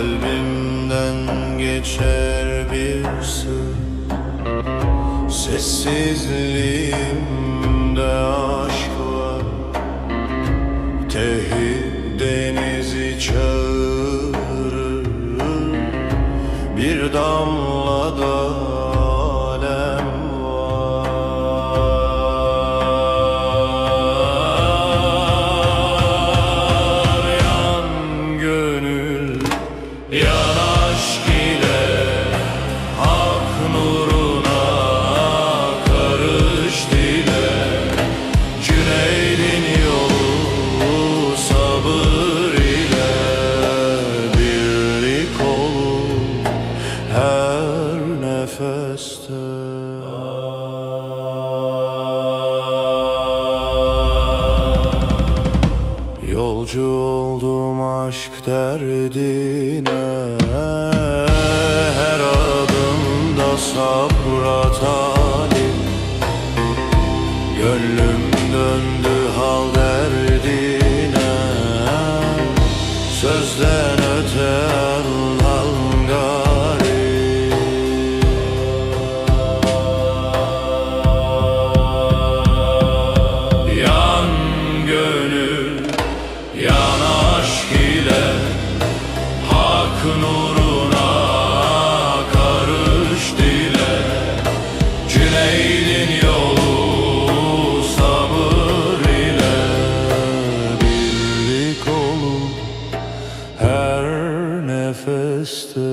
Kalbimden geçer bir sır. Sessizliğimde ağır Yolcu oldum aşk derdine. Her adımda sabra talip Gönlüm döndü hal derdine. Sözden öte Hak karış dile. Cüneyd'in yolu sabır ile. Her nefeste.